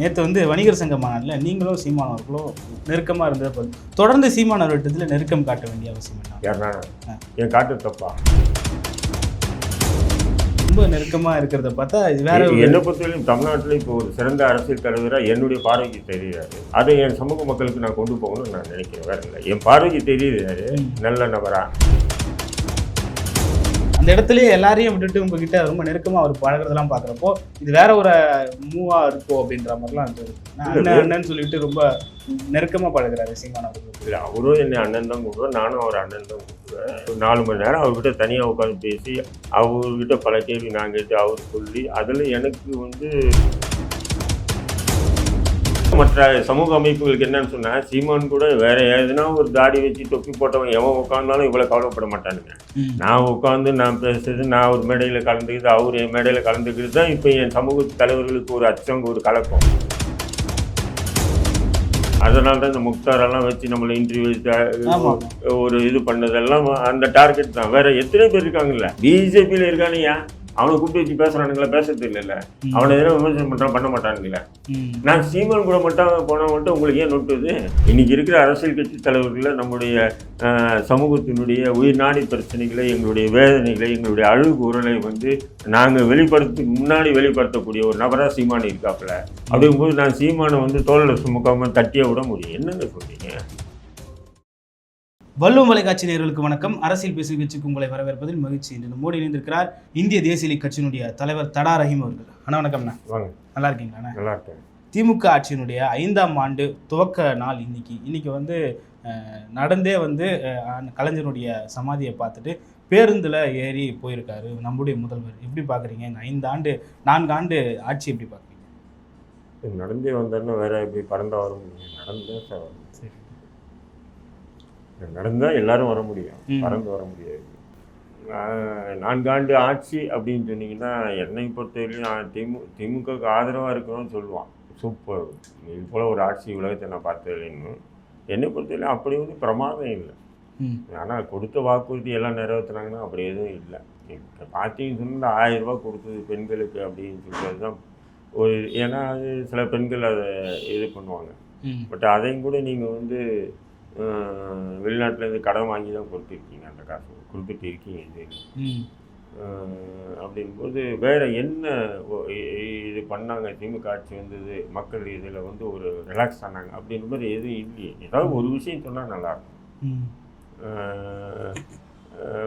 நேற்று வந்து வணிகர் சங்க மாநாட்டில் நீங்களும் சீமான் அவர்களும் நெருக்கமாக இருந்ததை தொடர்ந்து சீமான் அவர்கிட்டத்தில் நெருக்கம் காட்ட வேண்டிய அவசியம் என்ன. என் காட்டு தப்பா? ரொம்ப நெருக்கமாக இருக்கிறத பார்த்தா இது வேற என்னை பொறுத்தவரையும் தமிழ்நாட்டில் இப்போ ஒரு சிறந்த அரசியல் தலைவராக என்னுடைய பார்வைக்கு தெரியுறாரு அதை என் சமூக மக்களுக்கு நான் கொண்டு போகணும்னு நான் நினைக்கிறேன் வேற இல்லை. என் பார்வைக்கு தெரியுறாரு நல்ல நபரா. அந்த இடத்துலயே எல்லாரையும் விட்டுட்டு உங்ககிட்ட ரொம்ப நெருக்கமாக அவர் பழகுறதெல்லாம் பார்க்குறப்போ இது வேற ஒரு மூவா இருக்கோ அப்படின்ற மாதிரிலாம் அண்ணன் அண்ணன் சொல்லிட்டு ரொம்ப நெருக்கமாக பழகுறாரு சீமான் அவர்கள். இல்லை அவரும் என்னை அண்ணன் தான் கூப்பிடுவேன் நானும் அவர் அண்ணன் தான் கூப்பிடுவேன். ஒரு நாலு மணி நேரம் அவர்கிட்ட தனியாக உட்காந்து பேசி அவர்கிட்ட பல கேள்வி நான் கேட்டு அவர் சொல்லி அதில் எனக்கு வந்து மற்ற சமூக அமைப்புகளுக்கு என்னன்னு சொன்னா சீமான் கூட வேற எதுனா ஒரு தாடி வச்சு தொப்பி போட்டவன் எவன் உட்காந்தாலும் இவ்வளவு கவலைப்பட மாட்டானுங்க. நான் உட்காந்து நான் பேசுறது நான் ஒரு மேடையில் கலந்துக்கிட்டு அவர் என் மேடையில் கலந்துக்கிட்டு தான் இப்போ என் சமூக தலைவர்களுக்கு ஒரு அச்சம் ஒரு கலக்கம். அதனால தான் இந்த முக்தாரெல்லாம் வச்சு நம்மளை இன்டர்வியூ ஒரு இது பண்ணதெல்லாம் அந்த டார்கெட் தான். வேற எத்தனை பேர் இருக்காங்கல்ல? பிஜேபியில் இருக்கானுயா அவனை கூப்பிட்டு வச்சு பேசுறானுங்களா பேசுறது இல்லைல்ல. அவனை எதனா விமர்சனம் பண்றான் பண்ண மாட்டானுங்கள. நான் சீமான் கூட மட்டும் போனா மட்டும் உங்களுக்கு ஏன் நொட்டுது இன்னைக்கு இருக்கிற அரசியல் கட்சி தலைவர்களை நம்முடைய சமூகத்தினுடைய உயிர்நாடி பிரச்சனைகளை எங்களுடைய வேதனைகளை எங்களுடைய அழுகு உரலை வந்து நாங்கள் வெளிப்படுத்துக்கு முன்னாடி வெளிப்படுத்தக்கூடிய ஒரு நபராக சீமான் இருக்காப்புல. அப்படிங்கும்போது நான் சீமானை வந்து தோளில் சுமக்காம தட்டிய விட முடியும். என்னங்க சொல்றீங்க? வள்ளுவம் தொலைக்காட்சி நேயர்களுக்கு வணக்கம். அரசியல் பேசும் கட்சிக்கு உங்களை வரவேற்பதில் மகிழ்ச்சி. இன்று மோடி இணைந்திருக்கிறார் இந்திய தேசிய கட்சியினுடைய தலைவர் தடா ரஹீம் அவர்கள். அண்ணா வணக்கம்ண்ணா நல்லா இருக்கீங்களாண்ணா நல்லா இருக்கேன். திமுக ஆட்சியினுடைய ஐந்தாம் ஆண்டு துவக்க நாள் இன்னைக்கு. இன்னைக்கு வந்து நடந்தே வந்து கலைஞருடைய சமாதியை பார்த்துட்டு பேருந்தில் ஏறி போயிருக்காரு நம்முடைய முதல்வர். எப்படி பார்க்குறீங்க? இந்த ஐந்து ஆண்டு நான்கு ஆண்டு ஆட்சி எப்படி பார்க்குறீங்க? நடந்தே வந்தோன்னா வேற எப்படி பறந்தா வர முடியும் நடந்தா சார் வர முடியும். சரி நடந்தா எல்லாரும் வர முடியும். பறந்து வர முடியாது. நான்காண்டு ஆட்சி அப்படின்னு சொன்னீங்கன்னா என்னை பொறுத்தவரையிலும் திமு திமுகவுக்கு ஆதரவாக இருக்கணும்னு சொல்லுவான். சூப்பர். இது போல் ஒரு ஆட்சி உலகத்தை நான் பார்த்ததில்லைன்னு என்னை பொறுத்தவரையிலும் அப்படி ஒன்றும் பிரமாதம் இல்லை. ஆனால் கொடுத்த வாக்குறுதி எல்லாம் நிறைவேற்றுனாங்கன்னா அப்படி எதுவும் இல்லை. இப்போ பார்த்தீங்கன்னு சொன்னால் ஆயிரம் ரூபாய் கொடுத்தது பெண்களுக்கு அப்படின்னு சொல்கிறது தான் ஒரு ஏன்னா அது சில பெண்கள் அதை இது பண்ணுவாங்க. பட் அதையும் கூட நீங்கள் வந்து வெளிநாட்டுலேருந்து கடன் வாங்கி தான் கொடுத்துருக்கீங்க அந்த காசு. கொடுத்துட்டு இருக்கீங்க இது. அப்படிங்கும்போது வேற என்ன இது பண்ணாங்க? திமுக ஆட்சி வந்தது மக்கள் இதில் வந்து ஒரு ரிலாக்ஸ் ஆனாங்க. அப்படின்ற மாதிரி எதுவும் இல்லையே. ஏதாவது ஒரு விஷயம் சொன்னால் நல்லாயிருக்கும்.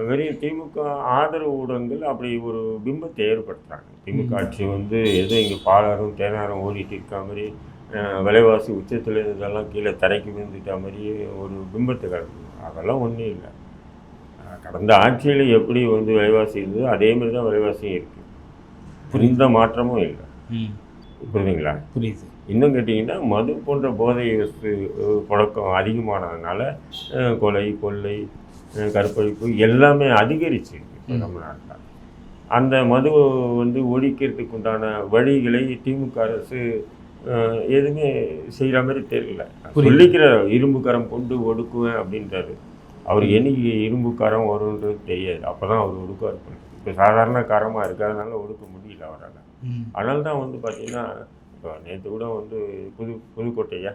வெறும் திமுக ஆதரவு ஊடகங்கள் அப்படி ஒரு பிம்பத்தை ஏற்படுத்துகிறாங்க திமுக ஆட்சி வந்து ஏதோ இங்கே பாலாரும் தேனாரும் ஓடிட்டு இருக்க மாதிரி விலைவாசி உச்சத்தில் இருந்ததெல்லாம் கீழே தரைக்கு விழுந்துட்ட மாதிரி ஒரு பிம்பத்தை கலக்குது அதெல்லாம் ஒன்றும் இல்லை. கடந்த ஆட்சியில் எப்படி வந்து விலைவாசி இருந்ததோ அதே மாதிரி தான் விலைவாசியும் இருக்குது எந்த மாற்றமும் இல்லை. புரியுதுங்களா? புரியுது. இன்னும் கேட்டிங்கன்னா மது போன்ற போதை புழக்கம் அதிகமானதுனால கொலை கொள்ளை கற்பழிப்பு எல்லாமே அதிகரிச்சு நம்ம நாட்டில் அந்த மது வந்து ஒழிக்கிறதுக்கு உண்டான வழிகளை திமுக அரசு எதுவுமே செய்கிற மாதிரி தெரியல. சொல்லிக்கிற இரும்பு கரம் கொண்டு ஒடுக்குவேன் அப்படின்றாரு அவர் என்னைக்கு இரும்பு கரம் வரும்ன்றது தெரியாது. அப்போ தான் அவர் ஒடுக்குவார் இப்போ சாதாரண காரமாக இருக்கிறதுனால ஒடுக்க முடியல அவரால். அதனால தான் வந்து பார்த்தீங்கன்னா இப்போ நேற்று கூட வந்து புது புதுக்கோட்டையா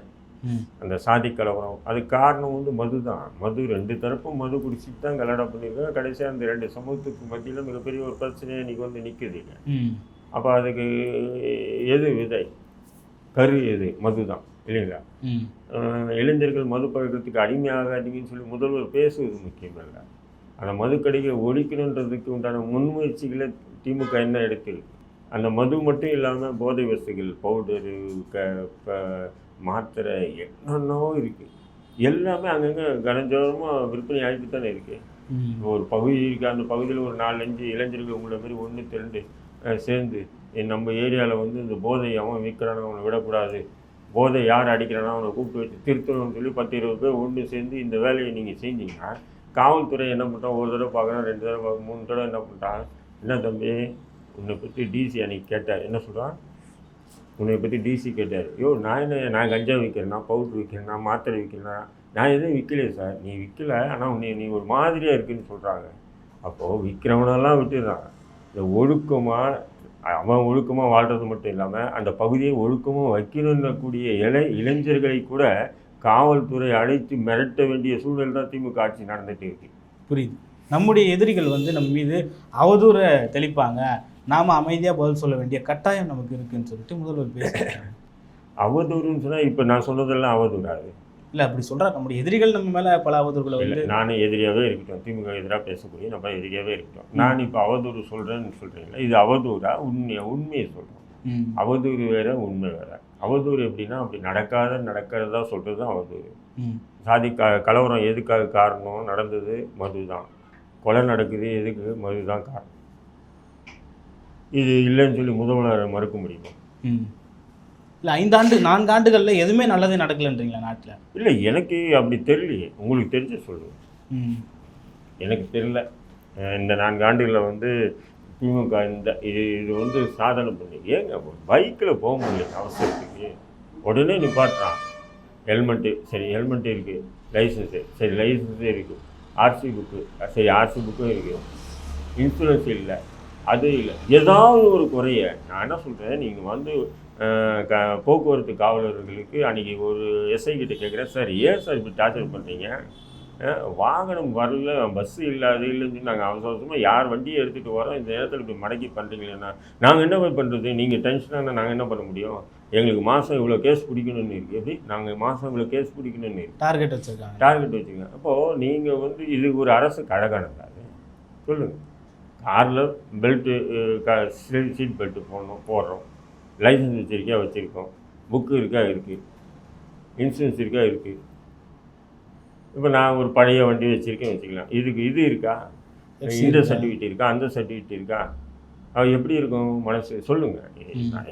அந்த சாதி கலவரம். அதுக்கு காரணம் வந்து மது தான். மது ரெண்டு தரப்பும் மது குடிச்சிட்டு தான் கல்யாணம் பண்ணியிருக்காங்க. கடைசியாக அந்த ரெண்டு சமூகத்துக்கு மத்தியில் மிகப்பெரிய ஒரு பிரச்சனையாக இன்றைக்கி வந்து நிற்குதுங்க அப்போ அதுக்கு எது விதை? கரு எது மது தான் இல்லைங்களா இளைஞர்கள் மது பழக்கத்துக்கு அடிமையாகாதீங்கன்னு சொல்லி முதல்வர் பேசுவது முக்கியம் இல்லை. அந்த மதுக்கடையை ஒழிக்கணுன்றதுக்கு உண்டான முன்முயற்சிகளை திமுக என்ன எடுத்திருக்கு அந்த மது மட்டும் இல்லாமல் போதை வஸ்துகள் பவுடரு க ப- மாத்திரை என்னென்னவோ இருக்குது எல்லாமே அங்கங்கே கனஞ்சோரமாக விற்பனை ஆகிட்டு தானே இருக்குது ஒரு பகுதி இருக்குது அந்த பகுதியில் ஒரு நாலஞ்சு இளைஞர்கள் உங்களை மாதிரி ஒன்று திரண்டு சேர்ந்து நம்ம ஏரியாவில் வந்து இந்த போதை அவன் விற்கிறான அவனை விடக்கூடாது. போதை யார் அடிக்கிறானோ அவனை கூப்பிட்டு வச்சு திருத்தணும்னு சொல்லி பத்து இருபது பேர் ஒன்று சேர்ந்து இந்த வேலையை நீங்கள் செஞ்சீங்கன்னா காவல்துறை என்ன பண்ணுறான் ஒரு தடவை பார்க்குறான் ரெண்டு தடவை பார்க்க மூணு தடவை என்ன பண்ணுறான் என்ன தம்பி உன்னை பற்றி டிசி அன்றைக்கி கேட்டார். என்ன சொல்கிறான் உன்னை பற்றி டிசி கேட்டார். ஐயோ நான் என்ன நான் கஞ்சா விற்கிறேன்னா பவுட்ரு விற்கிறேன்னா மாத்திரை விற்கிறேன்னா நான் எதுவும் விற்கலையே சார். நீ விற்கல ஆனால் உன்னை நீ ஒரு மாதிரியாக இருக்குன்னு சொல்கிறாங்க அப்போது விற்கிறவனெல்லாம் விட்டுறான். இந்த ஒழுக்கமாக அவன் ஒழுக்கமாக வாழ்றது மட்டும் இல்லாமல் அந்த பகுதியை ஒழுக்கமாக வைக்கணுன்னக்கூடிய இளை இளைஞர்களை கூட காவல்துறை அழைத்து மிரட்ட வேண்டிய சூழல் தான் திமுக ஆட்சி நடந்துட்டு இருக்கு. புரியுது. நம்முடைய எதிரிகள் வந்து நம்ம மீது அவதூறை தெளிப்பாங்க. நாம அமைதியா பதில் சொல்ல வேண்டிய கட்டாயம் நமக்கு இருக்குன்னு சொல்லிட்டு முதல்வர் பேசுறாங்க அவதூறுன்னு சொன்னால் இப்போ நான் சொன்னதெல்லாம் அவதூறாது இல்ல அப்படி சொல்றாங்க. நம்முடைய எதிரிகள் நம்ம மேல பல அவதூறுகளை இல்லை வந்து நானே எதிரியாகவே இருக்கட்டும். திமுக எதிராக பேசக்கூடிய நம்ம எதிரியாகவே இருக்கட்டும். நான் இப்போ அவதூறு சொல்கிறேன்னு சொல்கிறீங்களா இது அவதூறா? உண்மையா? உண்மையை சொல்கிறோம் அவதூறு வேற உண்மை வேற. அவதூறு எப்படின்னா அப்படி நடக்காத நடக்கிறதா சொல்கிறது தான் அவதூறு. சாதி க கலவரம் எதுக்காக காரணம் நடந்தது? மது தான் கொலை நடக்குது எதுக்கு? மது தான் காரணம். இது இல்லைன்னு சொல்லி முதல்வர் மறுக்க முடியுமா. இல்ல ஐந்தாண்டு நான்கு ஆண்டுகள்ல எதுவுமே நல்லதே நடக்கலன்றீங்களா நாட்டுல? இல்லை எனக்கு அப்படி தெரியலையே. உங்களுக்கு தெரிஞ்ச சொல்லுங்கள் எனக்கு தெரியல. இந்த நான்கு ஆண்டுகளில் வந்து திமுக இந்த இது இது வந்து சாதனை பண்ணி ஏங்க பைக்கில் போக முடியல அவசரத்துக்கு. உடனே நிப்பாட்டுறான். ஹெல்மெட்டு சரி ஹெல்மெட் இருக்குது லைசன்ஸு சரி லைசன்ஸே இருக்குது ஆர்சி புக்கு சரி ஆர்சி புக்கும் இருக்குது இன்சூரன்ஸ் இல்லை. அது இல்லை. ஏதாவது ஒரு குறைய நான் என்ன சொல்கிறேன் நீங்கள் வந்து க போக்குவரத்து காவலர்களுக்கு அன்றைக்கி ஒரு எஸ்ஐ கிட்ட கேட்குறேன் சார் ஏன் சார் இப்படி டார்ச்சர் பண்ணுறீங்க வாகனம் வரல பஸ்ஸு இல்லாது இல்லைன்னு நாங்கள் அவசர அவசரமாக யார் வண்டியை எடுத்துகிட்டு வரோம் இந்த நேரத்தில் இப்படி மடக்கி பண்ணுறீங்களேண்ணா நாங்கள் என்ன போய் பண்ணுறது நீங்கள் டென்ஷனாக நாங்கள் என்ன பண்ண முடியும்? எங்களுக்கு மாதம் இவ்வளோ கேஸ் பிடிக்கணும்னு இருக்குது எப்படி நாங்கள் மாதம் இவ்வளோ கேஸ் பிடிக்கணும்னு இருக்கு. டார்கெட் வச்சிருக்காங்க. டார்கெட் வச்சுங்க அப்போது நீங்கள் வந்து இது ஒரு அரசு அது. சொல்லுங்கள் காரில் பெல்ட்டு சீட் பெல்ட்டு போடணும் போடுறோம். லைசன்ஸ் வச்சிருக்கா வச்சுருக்கோம். புக்கு இருக்கா இருக்குது இன்சூரன்ஸ் இருக்கா இருக்குது இப்போ நான் ஒரு பழைய வண்டி வச்சுருக்கேன் வச்சுக்கலாம். இதுக்கு இது இருக்கா? இந்த சர்டிஃபிகேட் இருக்கா? அந்த சர்டிஃபிகேட் இருக்கா? அது எப்படி இருக்கும்? மனசு சொல்லுங்கள்.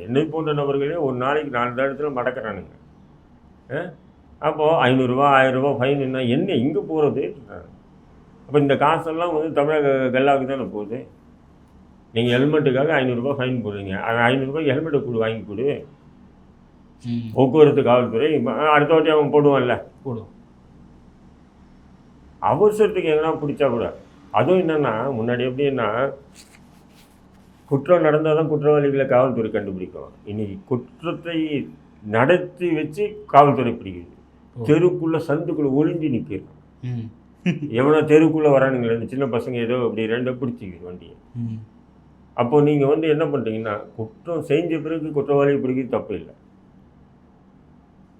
என்னை போன்ற நபர்களே ஒரு நாளைக்கு நாலு இடத்துல மடக்கிறானுங்க. அப்போது ஐநூறுரூவா ஆயிரரூபா ஃபைன் என்ன என்ன இங்கே போகிறது அப்போ இந்த காசெல்லாம் வந்து தமிழக கல்லாவுக்கு தானே போகுது? நீங்கள் ஹெல்மெட்டுக்காக ஐநூறுரூபா ஃபைன் போடுறீங்க. அந்த ஐநூறுரூபாய்க்கு ஹெல்மெட்டை கொடு வாங்கி கொடு போக்குவரத்து காவல்துறை அடுத்த வாட்டி அவன் போடுவான்ல. போடும் அவசரத்துக்கு எங்கன்னா பிடிச்சா கூட. அதுவும் என்னென்னா முன்னாடி எப்படின்னா குற்றம் நடந்தால் தான் குற்றவாளிகளை காவல்துறை கண்டுபிடிக்கும். இன்னைக்கு குற்றத்தை நடத்தி வச்சு காவல்துறை பிடிக்குது. தெருக்குள்ளே சந்துக்குள்ளே ஒளிஞ்சு நிற்கிறது எவனோ தெருக்குள்ளே வரானுங்களே இந்த சின்ன பசங்க ஏதோ அப்படி ரெண்டை பிடிச்சிக்குது வண்டியை. அப்போ நீங்கள் வந்து என்ன பண்ணுறீங்கன்னா குற்றம் செஞ்ச பிறகு குற்றவாளியை பிடிக்கிறது தப்பு இல்லை.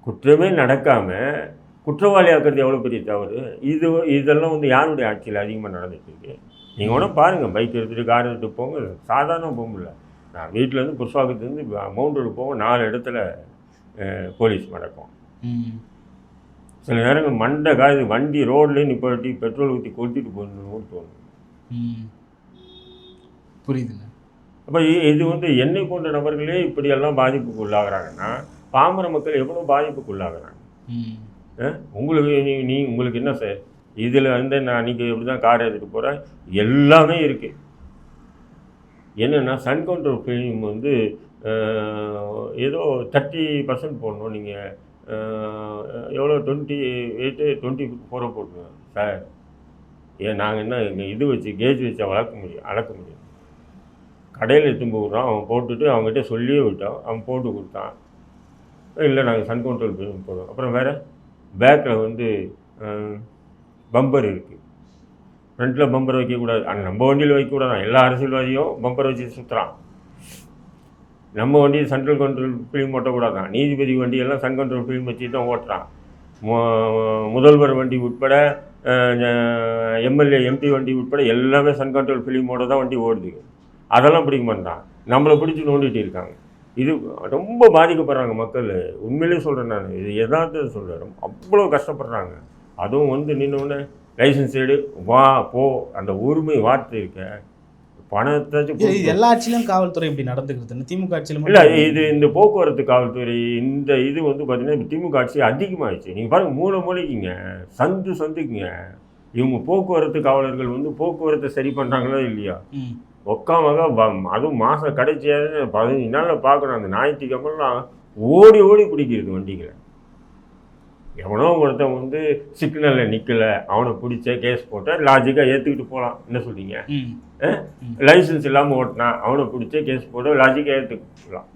குற்றமே நடக்காமல் குற்றவாளி ஆக்குறது எவ்வளோ பெரிய தவறு? இது இதெல்லாம் வந்து யாருடைய ஆட்சியில் அதிகமாக நடந்துட்டு இருக்கு? நீங்கள் கூட பாருங்கள் பைக் எடுத்துகிட்டு கார் எடுத்துகிட்டு போங்க. சாதாரண போக முடியல நான் வீட்டிலேருந்து புஷ்வாக்கத்துலேருந்து மவுண்ட் ரோடு போவோம். நாலு இடத்துல போலீஸ் நடக்கும். சில நேரங்கள் மண்டை காயுது வண்டி ரோட்லேயே நிப்பாட்டி பெட்ரோல் ஊற்றி கொளுத்திட்டு போகணும்னு தோணும். ம். புரியுதுங்க. அப்போ இது வந்து என்னை போன்ற நபர்களே இப்படியெல்லாம் பாதிப்புக்கு உள்ளாகிறாங்கன்னா பாமர மக்கள் எவ்வளோ பாதிப்புக்கு உள்ளாகிறாங்க? உங்களுக்கு நீ நீ உங்களுக்கு என்ன சார் இதில் வந்து நான் அன்றைக்கி எப்படி தான் கார் எடுத்துகிட்டு போகிறேன் எல்லாமே இருக்குது என்னென்னா சன் கவுண்டர் ஃபிலிம் வந்து ஏதோ தேர்ட்டி பர்சன்ட் போடணும் நீங்கள் எவ்வளோ டுவெண்ட்டி எயிட்டு டுவெண்ட்டி ஃபோரோ போட்டுருவேன் சார் ஏன் நாங்கள் என்ன எங்கள் இது வச்சு கேஜ் வச்சு வளர்க்க முடியும் அளக்க முடியும் கடையில் எடுத்துன்னு போடுறோம் அவன் போட்டுட்டு அவங்ககிட்ட சொல்லியே விட்டோம் அவன் போட்டு கொடுத்தான். இல்லை நாங்கள் சன் கவுண்டர் போடுவோம் அப்புறம் வேறு பேக்கில் வந்து பம்பர் இருக்குது ஃப்ரண்ட்டில் பம்பர் வைக்கக்கூடாது. ஆனால் நம்ம வண்டியில் வைக்கக்கூடாது. எல்லா அரசியல்வாதியும் பம்பர் வச்சு சுற்றுறான் நம்ம வண்டி சென்ட்ரல் கண்ட்ரோல் ஃபிலிம் ஓட்டக்கூடாதான். நீதிபதி வண்டியெல்லாம் சன் கண்ட்ரோல் ஃபிலிம் வச்சு தான் ஓட்டுறான் முதல்வர் வண்டி உட்பட எம்எல்ஏ எம்பி வண்டி உட்பட எல்லாமே சன் கண்ட்ரோல் ஃபிலிமோட தான் வண்டி ஓடுது. அதெல்லாம் பிடிக்க மாட்டான். நம்மளை பிடிச்சி நோண்டிகிட்டு இருக்காங்க. இது ரொம்ப பாதிக்கப்படுறாங்க மக்கள். உண்மையிலேயே சொல்கிறேன் நான். இது எதார்த்தம் சொல்கிறேன் அவ்வளோ கஷ்டப்படுறாங்க. அதுவும் வந்து நின்னோடனே லைசன்ஸ் எடு வா போ. அந்த உரிமை வார்த்தை இருக்க பணத்தை எல்லா ஆட்சியிலும் காவல்துறை இப்படி நடந்துக்கிறது திமுக ஆட்சியிலும் இல்லை இது இந்த போக்குவரத்து காவல்துறை இந்த இது வந்து பார்த்தீங்கன்னா இப்ப திமுக ஆட்சி அதிகமாகிடுச்சு நீங்கள் பாருங்க மூளை மூளைக்குங்க சந்து சந்துக்குங்க. இவங்க போக்குவரத்து காவலர்கள் வந்து போக்குவரத்தை சரி பண்ணுறாங்களோ இல்லையா? வ- அதுவும் மாதம் கடைசியாக பதினஞ்சு நாளில் பார்க்கணும் அந்த ஞாயிற்றுக்கிழமெல்லாம் ஓடி ஓடி பிடிக்கிறது வண்டிகளை. எவனோ ஒருத்தன் வந்து சிக்னலில் நிற்கலை அவனை பிடிச்ச கேஸ் போட்டால் லாஜிக்காக ஏற்றுக்கிட்டு போகலாம் என்ன சொல்றீங்க? ம். லைசன்ஸ் இல்லாமல் ஓட்டினா அவனை பிடிச்ச கேஸ் போட லாஜிக்காக ஏற்றுக்கலாம்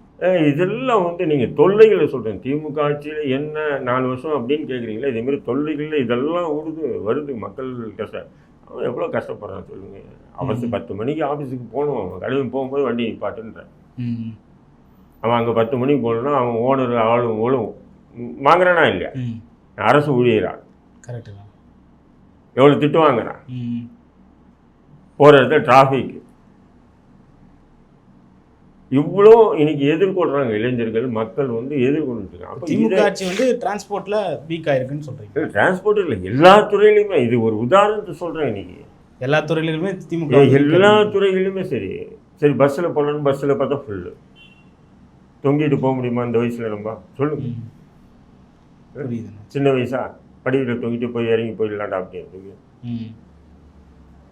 இதெல்லாம் வந்து நீங்கள் தொல்லைகளை சொல்கிறேன் திமுக ஆட்சியில் என்ன நாலு வருஷம் அப்படின்னு கேட்குறீங்களா இதேமாரி தொல்லைகளில் இதெல்லாம் ஓடுது வருது மக்கள் கஷ்டம் அவன் எவ்வளோ கஷ்டப்படுறான் சொல்லுங்கள் அவசரம் பத்து மணிக்கு ஆஃபீஸுக்கு போகணும். அவன் கழுவி போகும்போது வண்டி நிப்பாட்டுன்றேன். அவன் அங்கே பத்து மணிக்கு போகணுன்னா அவன் ஓனர் ஆளும் ஓலும் வாங்குறானா இல்லையா? அரசு ஊழியரான் கரெக்டு எவ்வளோ திட்டு வாங்குறான் போகிற இடத்துல டிராஃபிக் இவ்வளோ இன்னைக்கு எதிர்கொள்கிறாங்க இளைஞர்கள் மக்கள் வந்து எதிர்கொண்டுட்டு இருக்காங்க அப்போ திமுக ஆட்சி வந்து டிரான்ஸ்போர்ட்ல வீக் ஆயிருக்குன்னு சொல்றீங்க. டிரான்ஸ்போர்ட் இல்லை எல்லா துறையிலையுமே இது ஒரு உதாரணத்தை சொல்கிறேன் இன்னைக்கு. எல்லா துறையிலுமே திமுக எல்லா. துறைகளிலுமே சரி. சரி பஸ்ஸில் போகலான்னு பஸ்ஸில் பார்த்தா ஃபுல்லு தொங்கிட்டு போக முடியுமா இந்த வயசில் நம்ம சொல்லுங்க. ம். புரியுதுண்ணா. சின்ன வயசா? படிவில் தொங்கிட்டு போய் இறங்கி போயிடலாம்டா அப்படின்றது ம்.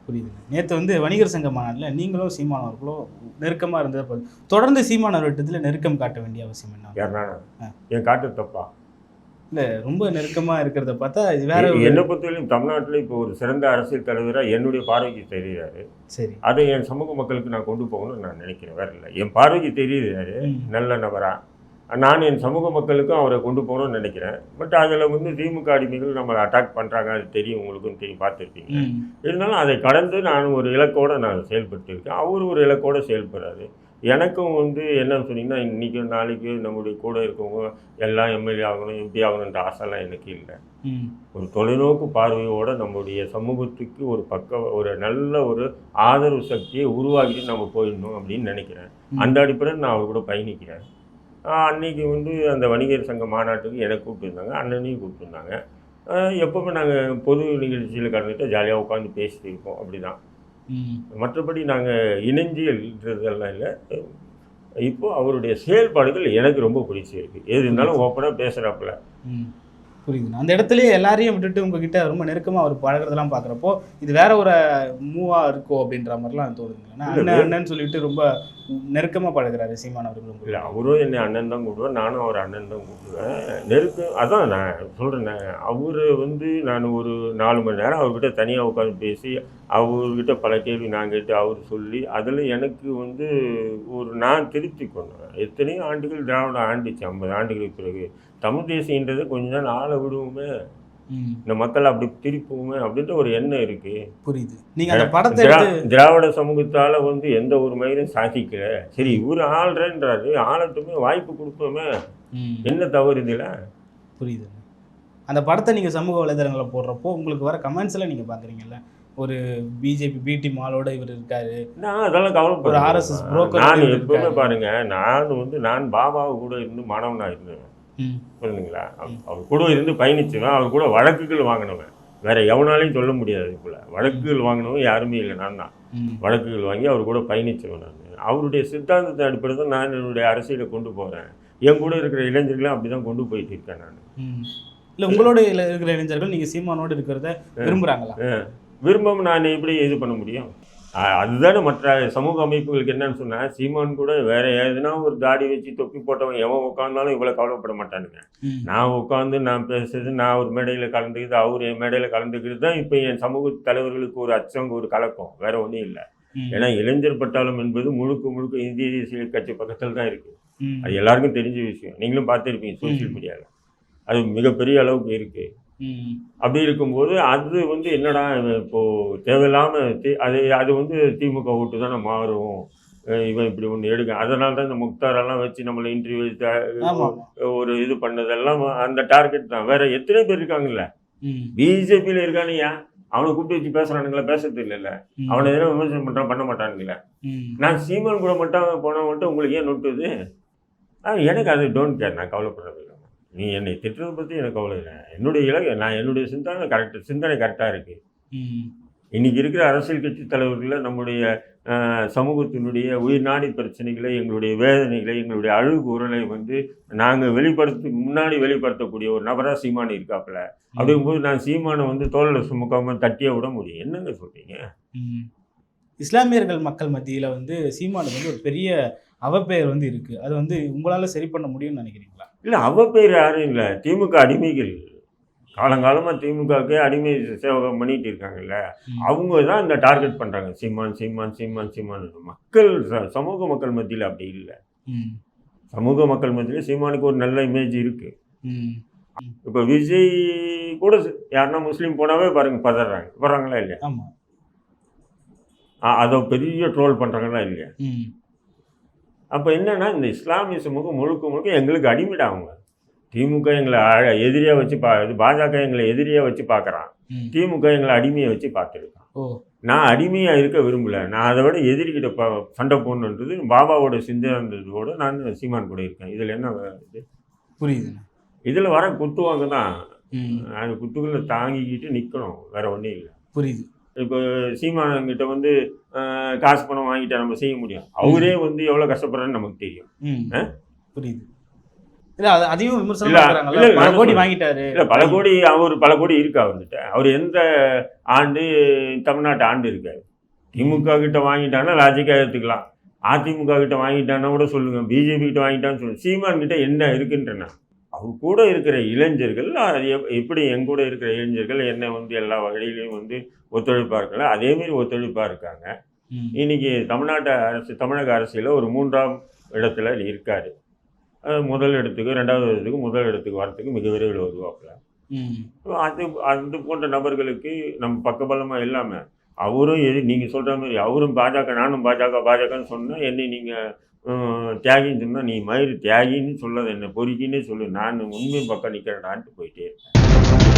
புரியுதுண்ணா. நேற்று வந்து வணிகர் சங்க மாநாட்டில் நீங்களும் சீமானவர்களும் நெருக்கமாக இருந்ததை தொடர்ந்து சீமானவர்கிட்டத்தில் நெருக்கம் காட்ட வேண்டிய அவசியம் என்ன? யாருனா ஆ. என் காட்டு தப்பா? இல்லை ரொம்ப நெருக்கமாக இருக்கிறத பார்த்தா இது வேற என்னை பொறுத்தவரையும் தமிழ்நாட்டில் இப்போ ஒரு சிறந்த அரசியல் தலைவராக என்னுடைய பார்வைக்கு தெரிகிறாரு சரி. அதை என் சமூக மக்களுக்கு நான் கொண்டு போகணும்னு நான் நினைக்கிறேன். வேற இல்லை. என் பார்வைக்கு தெரியுறாரு. நல்ல நபரா? நான் என் சமூக மக்களுக்கும் அவரை கொண்டு போகணும்னு நினைக்கிறேன். பட் அதில் வந்து திமுக அடிமைகள் நம்மளை அட்டாக் பண்ணுறாங்க அது தெரியும் உங்களுக்கும் தெரியும் பார்த்துருப்பீங்க. இருந்தாலும் அதை கடந்து நான் ஒரு இலக்கோடு நான் செயல்பட்டு இருக்கேன் அவர் ஒரு இலக்கோடு செயல்படுறாரு. எனக்கும் வந்து என்னன்னு சொன்னீங்கன்னா இன்றைக்கி நாளைக்கு நம்முடைய கூட இருக்கவங்க எல்லாம் எம்எல்ஏ ஆகணும் எம்பி ஆகணுன்ற ஆசைலாம் எனக்கு இல்லை. ஒரு தொலைநோக்கு பார்வையோட நம்முடைய சமூகத்துக்கு ஒரு பக்க ஒரு நல்ல ஒரு ஆதரவு சக்தியை உருவாக்கிட்டு நம்ம போயிடணும் அப்படின்னு நினைக்கிறேன். அந்த அடிப்படையில் நான் அவர் கூட பயணிக்கிறேன். ஆஹ் அன்னைக்கு வந்து அந்த வணிகர் சங்க மாநாட்டுக்கு எனக்கு கூப்பிட்டுருந்தாங்க அண்ணனையும் கூப்பிட்டுருந்தாங்க. எப்பவுமே நாங்கள் பொது நிகழ்ச்சியில் கலந்துட்டு ஜாலியாக உட்காந்து பேசிட்டு இருப்போம் அப்படி தான் மற்றபடி நாங்கள் இணைஞ்சு எழுதுறதெல்லாம் இல்லை. இப்போ அவருடைய செயல்பாடுகள் எனக்கு ரொம்ப பிடிச்சிருக்கு எது இருந்தாலும் ஓப்பனாக பேசுகிறாப்புல புரியுதுண்ணா அந்த இடத்துலயே எல்லாரையும் விட்டுட்டு உங்ககிட்ட ரொம்ப நெருக்கமாக அவர் பழகுறதெல்லாம் பார்க்குறப்போ இது வேற ஒரு மூவா இருக்கோ அப்படின்ற மாதிரிலாம் தோணுதுங்களா. அண்ணன் அண்ணன் சொல்லிட்டு ரொம்ப நெருக்கமாக பழகிறாரு சீமான் அவர்களும் இல்லை அவரும் என்னை அண்ணன் தான் கூப்பிடுவேன் நானும் அவர் அண்ணன் தான் கூப்பிடுவேன். நெருக்கம் அதான் நான் சொல்கிறேன் அவர் வந்து நான் ஒரு நாலு மணி நேரம் அவர்கிட்ட தனியாக உட்காந்து பேசி அவர்கிட்ட பல கேள்வி நான் கேட்டு அவர் சொல்லி அதில் எனக்கு வந்து ஒரு நான் திருப்தி கொண்டேன். எத்தனையோ ஆண்டுகள் திராவிடம் ஆண்டுச்சு ஐம்பது ஆண்டுகளுக்கு பிறகு. தமிழ் தேசியன்றது கொஞ்ச நாள் ஆளை விடுவோமே. இந்த மக்கள் அப்படி திருப்புவோமே அப்படின்ற ஒரு எண்ணம் இருக்குது புரியுது. நீங்க அந்த படத்தை திராவிட சமூகத்தால் வந்து எந்த ஒரு மயிரும் சாதிக்கல சரி இவர் ஆள்றேன்றாரு. ஆளட்டுமே வாய்ப்பு கொடுப்போமே. என்ன தவறு இதில்? புரியுது. அந்த படத்தை நீங்க சமூக வலைதளங்களில் போடுறப்போ உங்களுக்கு வர கமெண்ட்ஸ்ல நீங்க பாக்குறீங்கல்ல ஒரு பிஜேபி பிடி மாலோட இவர் இருக்காரு. நான் அதெல்லாம் கவலைப்படுறேன் RSS broker நான் எப்பவுமே. பாருங்க நான் வந்து நான் பாபாவு கூட இருந்து மாணவனாக இருந்தேன். புரியுதுங்களா? அவ- அவர் கூட இருந்து பயணிச்சுவேன் அவர் கூட வழக்குகள் வாங்கினவன். வேற எவனாலையும் சொல்ல முடியாது போல வழக்குகள் வாங்கினவன் யாருமே இல்லை நான் தான். வழக்குகள் வாங்கி அவர் கூட பயணிச்சவன் நான். அவருடைய சித்தாந்தத்தை அடிப்படையில் நான் என்னுடைய அரசியலை கொண்டு போகிறேன் என் கூட இருக்கிற இளைஞர்களும் அப்படி தான் கொண்டு போயிட்டு இருக்கேன் நான். இல்ல உங்களோட இருக்கிற இளைஞர்கள் நீங்க சீமானோடு இருக்கிறத விரும்புறாங்களா? விரும்பம் நான் எப்படி இது பண்ண முடியும்? அதுதானே மற்ற சமூக அமைப்புகளுக்கு என்னன்னு சொன்னா சீமான் கூட வேற எதுனா ஒரு தாடி வச்சு தொப்பி போட்டவன் எவன் உட்காந்தாலும் இவ்வளோ கவலைப்பட மாட்டானுங்க. நான் உட்காந்து நான் பேசுறது நான் ஒரு மேடையில் கலந்துக்கிது அவர் என் மேடையில் கலந்துக்கிறது தான் இப்போ என் சமூக தலைவர்களுக்கு ஒரு அச்சம் ஒரு கலக்கம். வேற ஒன்றும் இல்லை. ஏன்னா இளைஞர் பட்டாளம் என்பது முழுக்க முழுக்க இந்திய தேசிய கட்சி பக்கத்தில் தான் இருக்கு. அது எல்லாருக்கும் தெரிஞ்ச விஷயம். நீங்களும் பார்த்துருப்பீங்க சோஷியல் ம். மீடியாவில் அது மிகப்பெரிய அளவுக்கு இருக்கு. ம் அப்படி இருக்கும்போது அது வந்து என்னடா இவன் இப்போ தேவையில்லாம தி- அது அது வந்து திமுக ஓட்டு தானே மாறும். இவன் இப்படி ஒன்று எடுக்க அதனால தான் இந்த முக்தாரெல்லாம் வச்சு நம்மளை இன்டர்வியூ ஒரு இது பண்ணதெல்லாம் அந்த டார்கெட் தான். வேற எத்தனை பேர் இருக்காங்கல்ல? பிஜேபியில் இருக்கானுயா அவனை கூப்பிட்டு வச்சு பேசுறானுங்களா பேசுறது இல்லைல்ல. அவனை எதனா விமர்சனம் பண்றான் பண்ண மாட்டானுங்களே. நான் சீமான் கூட மட்டும் போன மட்டும் உங்களுக்கு ஏன் நொட்டுது? எனக்கு அது டோன்ட் கேர் நான் கவலைப்படுறது நீ என்னை திட்டுறதை பற்றி எனக்கு இல்லை. என்னுடைய இலக்கு நான் என்னுடைய சிந்தனை கரெக்ட் சிந்தனை கரெக்டாக இருக்கு. ம் இன்னைக்கு இருக்கிற அரசியல் கட்சி தலைவர்களில் நம்முடைய சமூகத்தினுடைய உயிர்நாடி பிரச்சனைகளை எங்களுடைய வேதனைகளை எங்களுடைய அழுகு உரலை வந்து நாங்கள் வெளிப்படுத்த முன்னாடி வெளிப்படுத்தக்கூடிய ஒரு நபராக சீமான் இருக்காப்புல. அப்படிங்கும்போது நான் சீமானை வந்து தோளில் சுமக்காமல் தட்டியே விட முடியும். என்னங்க சொல்றீங்க? ம். இஸ்லாமியர்கள் மக்கள் மத்தியில வந்து சீமானுக்கு வந்து ஒரு பெரிய அவப்பெயர் வந்து இருக்கு. அது வந்து உங்களால சரி பண்ண முடியும்னு நினைக்கிறீங்களா? இல்லை அவ பேர் யாரும் இல்லை. திமுக அடிமைகள். காலங்காலமாக திமுகவுக்கே அடிமை சேவகம் பண்ணிட்டு இருக்காங்கல்ல. அவங்க தான் இந்த டார்கெட் பண்ணுறாங்க சீமான் சீமான் சீமான் சீமான். மக்கள் ச- சமூக மக்கள் மத்தியில் அப்படி இல்லை. சமூக மக்கள் மத்தியில் சீமானுக்கு ஒரு நல்ல இமேஜ் இருக்குது. இப்போ விஜய் கூட யாருன்னா முஸ்லீம் போனாவே பாருங்க பதறாங்க. வர்றாங்களா இல்லையா? அதை பெரிய ட்ரோல் பண்ணுறாங்களா இல்லையா. அப்போ என்னன்னா இந்த இஸ்லாமிய சமூகம் முழுக்க முழுக்க எங்களுக்கு அடிமைடா அவங்க. திமுக எங்களை அழ- எதிரியா வச்சு பா இது பாஜக எங்களை எதிரியா வச்சு பார்க்குறான். திமுக எங்களை அடிமையை வச்சு பார்த்துருக்கான். நான் அடிமையாக இருக்க விரும்பல. நான் அதை விட எதிரிக்கிட்ட ப சண்டை போடணுன்றது பாபாவோட சிந்தனைன்றதோட நான் சீமான் கூட இருக்கேன். இதில் என்ன இது? புரியுதுண்ணா இதில் வர குத்துவாங்க தான். அந்த குத்துக்களை தாங்கிக்கிட்டு நிற்கணும் வேற ஒன்றும் இல்லை. புரியுது. இப்போ சீமானங்கிட்ட வந்து காசு பணம் வாங்கிட்டா நம்ம செய்ய முடியும். அவரே வந்து எவ்வளோ கஷ்டப்படுறான்னு நமக்கு தெரியும்? புரியுது. இல்ல அது அதையும் விமர்சனம் இல்ல, பண்றாங்கல்ல. இல்ல, பல கோடி. வாங்கிட்டாரு. இல்லை பல கோடி அவர் பல கோடி இருக்கு அவர்கிட்ட. அவர் எந்த ஆண்டு தமிழ்நாட்டு ஆண்டு இருக்காரு. திமுக கிட்ட வாங்கிட்டான்னா லாஜிக்காக எடுத்துக்கலாம். அதிமுக கிட்ட வாங்கிட்டான்னா கூட சொல்லுங்க. பிஜேபி கிட்ட வாங்கிட்டான்னு சொல்லுங்க. சீமான் கிட்ட என்ன இருக்குன்றேன்னா அவர் கூட இருக்கிற இளைஞர்கள் அது எப்- எப்படி என் கூட இருக்கிற இளைஞர்கள் என்ன வந்து எல்லா வகையிலையும் வந்து ஒத்துழைப்பாக இருக்கல அதேமாரி ஒத்துழைப்பாக இருக்காங்க. இன்னைக்கு தமிழ்நாட்டு அரசு தமிழக அரசியல ஒரு மூன்றாம் இடத்துல இருக்காரு முதல் இடத்துக்கு ரெண்டாவது இடத்துக்கு முதல் இடத்துக்கு வரத்துக்கு மிக விரைவில் வருவாப்புல. அது அது போன்ற நபர்களுக்கு நம்ம பக்கபலமாக இல்லாமல் அவரும் எது நீங்கள் சொல்கிற மாதிரி அவரும் பாஜக நானும் பாஜக பாஜகன்னு சொன்னால் என்னை நீங்கள் தியாகின்னு சொன்னால் நீ மயிறு தியாகின்னு சொல்லாத என்ன பொறுக்கின்னே சொல்லு. நான் உண்மை பக்கம் நிற்கிறேன்டான்ட்டு போயிட்டே இருக்கேன்